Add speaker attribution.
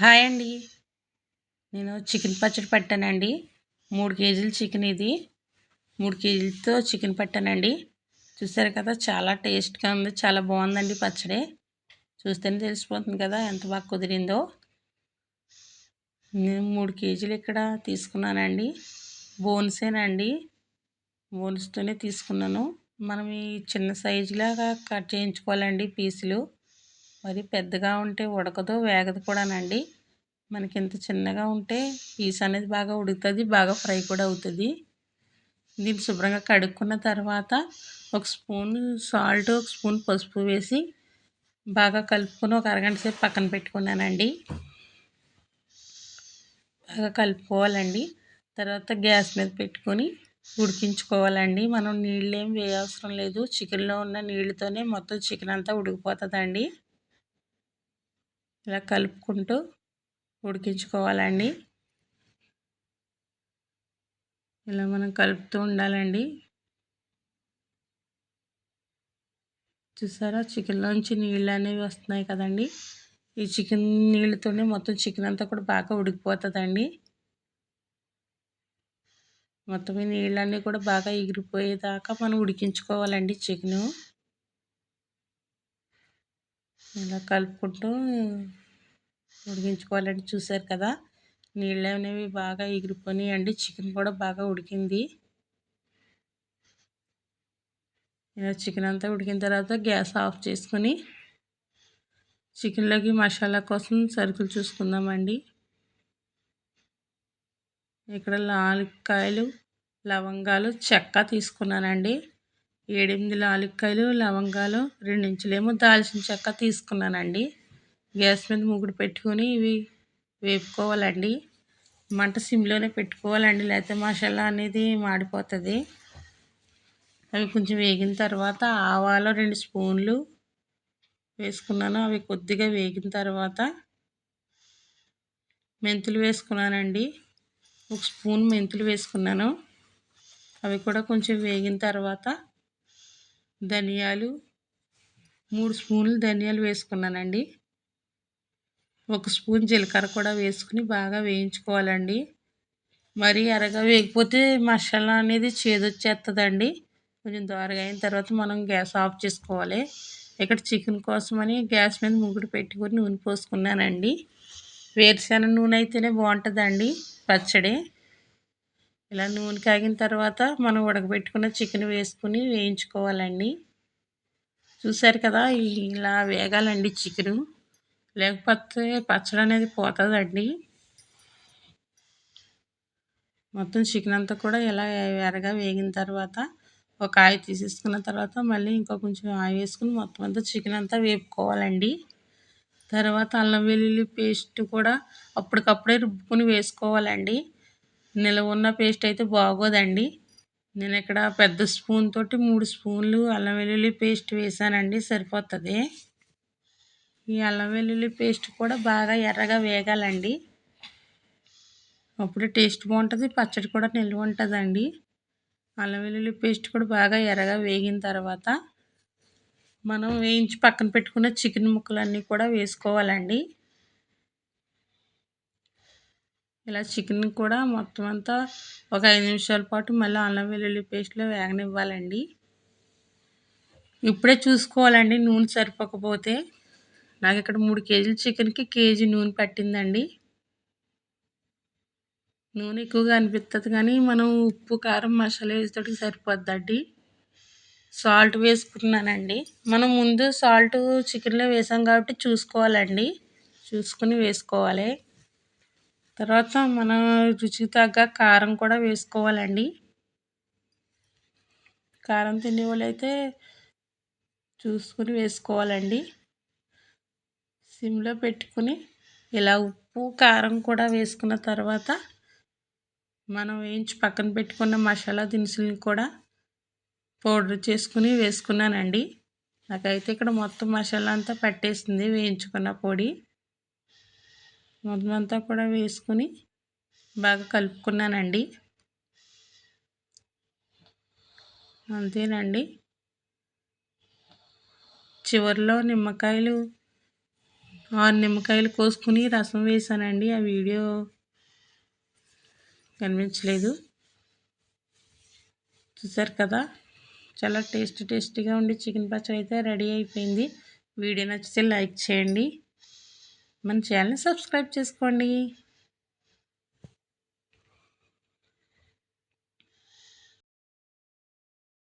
Speaker 1: Hi అండి. నేను chicken పచ్చడి పెట్టానండి. మూడు కేజీలు చికెన్ ఇది. మూడు కేజీలతో చికెన్ పెట్టానండి. చూసారు కదా చాలా టేస్ట్గా ఉంది చాలా బాగుందండి పచ్చడి. చూస్తేనే తెలిసిపోతుంది కదా ఎంత బాగా కుదిరిందో. నేను మూడు కేజీలు ఇక్కడ తీసుకున్నానండి. బోన్సేనండి. బోన్స్తోనే తీసుకున్నాను. మనం ఈ చిన్న సైజులాగా కట్ చేయించుకోవాలండి పీసులు. మరి పెద్దగా ఉంటే ఉడకదు వేగదు కూడానండి. మనకి ఇంత చిన్నగా ఉంటే పీస్ అనేది బాగా ఉడుకుతుంది బాగా ఫ్రై కూడా అవుతుంది. దీన్ని శుభ్రంగా కడుక్కున్న తర్వాత ఒక స్పూన్ సాల్ట్ ఒక స్పూన్ పసుపు వేసి బాగా కలుపుకొని ఒక అరగంట సేపు పక్కన పెట్టుకున్నానండి. బాగా కలుపుకోవాలండి. తర్వాత గ్యాస్ మీద పెట్టుకొని ఉడికించుకోవాలండి. మనం నీళ్ళు ఏం వేయవసరం లేదు. చికెన్లో ఉన్న నీళ్ళతోనే మొత్తం చికెన్ అంతా ఉడికిపోతుందండి. ఇలా కలుపుకుంటూ ఉడికించుకోవాలండి. ఇలా మనం కలుపుతూ ఉండాలండి. చూసారా? చికెన్లోంచి నీళ్ళు అనేవి వస్తున్నాయి కదండి. ఈ చికెన్ నీళ్ళతోనే మొత్తం చికెన్ అంతా కూడా బాగా ఉడికిపోతుందండి. మొత్తం ఈ నీళ్ళన్నీ కూడా బాగా ఎగిరిపోయేదాకా మనం ఉడికించుకోవాలండి చికెను. ఇలా కలుపుకుంటూ ఉడికించుకోవాలంటే చూసారు కదా నీళ్ళు అనేవి బాగా ఎగిరిపోయినాయండి చికెన్ కూడా బాగా ఉడికింది. ఇలా చికెన్ అంతా ఉడికిన తర్వాత గ్యాస్ ఆఫ్ చేసుకొని చికెన్లోకి మసాలా కోసం సరుకులు చూసుకుందామండి. ఇక్కడ లాలిక్కాయలు లవంగాలు చెక్క తీసుకున్నానండి. ఏడెనిమిది లాలిక్కాయలు లవంగాలు రెండించులేమో దాల్చిన చెక్క తీసుకున్నానండి. గ్యాస్ మీద ముగ్గురు పెట్టుకొని ఇవి వేపుకోవాలండి. మంట సిమ్లోనే పెట్టుకోవాలండి. లేకపోతే మసాలా అనేది మాడిపోతుంది. అవి కొంచెం వేగిన తర్వాత ఆవాలు రెండు స్పూన్లు వేసుకున్నాను. అవి కొద్దిగా వేగిన తర్వాత మెంతులు వేసుకున్నానండి. ఒక స్పూన్ మెంతులు వేసుకున్నాను. అవి కూడా కొంచెం వేగిన తర్వాత ధనియాలు మూడు స్పూన్లు ధనియాలు వేసుకున్నానండి. ఒక స్పూన్ జీలకర్ర కూడా వేసుకుని బాగా వేయించుకోవాలండి. మరి ఎరగా వేయకపోతే మసాలా అనేది చేదొచ్చేస్తుందండి కొంచెం దోరగా అయిన తర్వాత మనం గ్యాస్ ఆఫ్ చేసుకోవాలి. ఇక్కడ చికెన్ కోసమని గ్యాస్ మీద ముగ్గురు పెట్టుకొని నూనె పోసుకున్నానండి. వేరుశెనగ నూనె అయితేనే బాగుంటుందండి పచ్చడి. ఇలా నూనె కాగిన తర్వాత మనం ఉడకబెట్టుకున్న చికెన్ వేసుకుని వేయించుకోవాలండి. చూసారు కదా ఇలా వేగాలండి చికెను. లేకపోతే పచ్చడి అనేది పోతుందండి. మొత్తం చికెన్ అంతా కూడా ఇలా ఎరగా వేగిన తర్వాత ఒక ఆయి తీసేసుకున్న తర్వాత మళ్ళీ ఇంకో కొంచెం ఆయి వేసుకుని మొత్తం అంతా చికెన్ అంతా వేపుకోవాలండి. తర్వాత అల్లం వెల్లుల్లి పేస్ట్ కూడా అప్పటికప్పుడే రుబ్బుకొని వేసుకోవాలండి. నిలవ ఉన్న పేస్ట్ అయితే బాగోదండి. నేను ఇక్కడ పెద్ద స్పూన్ తోటి మూడు స్పూన్లు అల్లం వెల్లుల్లి పేస్ట్ వేసానండి సరిపోతుంది. ఈ అల్లం వెల్లుల్లి పేస్ట్ కూడా బాగా ఎర్రగా వేగాలండి. అప్పుడు టేస్ట్ బాగుంటుంది పచ్చడి కూడా నిల్వ ఉంటుందండి. అల్లం వెల్లుల్లి పేస్ట్ కూడా బాగా ఎర్రగా వేగిన తర్వాత మనం వేయించి పక్కన పెట్టుకున్న చికెన్ ముక్కలన్నీ కూడా వేసుకోవాలండి. ఇలా చికెన్ కూడా మొత్తం అంతా ఒక ఐదు నిమిషాల పాటు మళ్ళీ అల్లం వెల్లుల్లి పేస్ట్లో వేగనివ్వాలండి. ఇప్పుడే చూసుకోవాలండి నూనె సరిపోకపోతే. నాకు ఇక్కడ మూడు కేజీలు చికెన్కి కేజీ నూనె పట్టిందండి. నూనె ఎక్కువగా అనిపిస్తుంది కానీ మనం ఉప్పు కారం మసాలా వేసేటోటికి సరిపోద్దండి. సాల్ట్ వేసుకున్నానండి మనం ముందు సాల్ట్ చికెన్లో వేసాం కాబట్టి చూసుకోవాలండి. చూసుకుని వేసుకోవాలి. తర్వాత మన రుచికి తగ్గ కారం కూడా వేసుకోవాలండి. కారం తినే అయితే చూసుకుని వేసుకోవాలండి. సిమ్లో పెట్టుకుని ఇలా ఉప్పు కారం కూడా వేసుకున్న తర్వాత మనం వేయించి పక్కన పెట్టుకున్న మసాలా దినుసులను కూడా పౌడర్ చేసుకుని వేసుకున్నానండి. నాకైతే ఇక్కడ మొత్తం మసాలా అంతా పట్టేసింది వేయించుకున్న పొడి. మొత్తం అంతా కూడా వేసుకుని బాగా కలుపుకున్నానండి. అంతేనండి. చివరిలో నిమ్మకాయలు ఆరు నిమ్మకాయలు కోసుకుని రసం వేసానండి. ఆ వీడియో కనిపించలేదు. చూసారు కదా? చాలా టేస్ట్ టేస్టీగా ఉండి చికెన్ పచ్చడి అయితే రెడీ అయిపోయింది. వీడియో నచ్చితే లైక్ చేయండి. మన ఛానల్ని సబ్స్క్రైబ్ చేసుకోండి.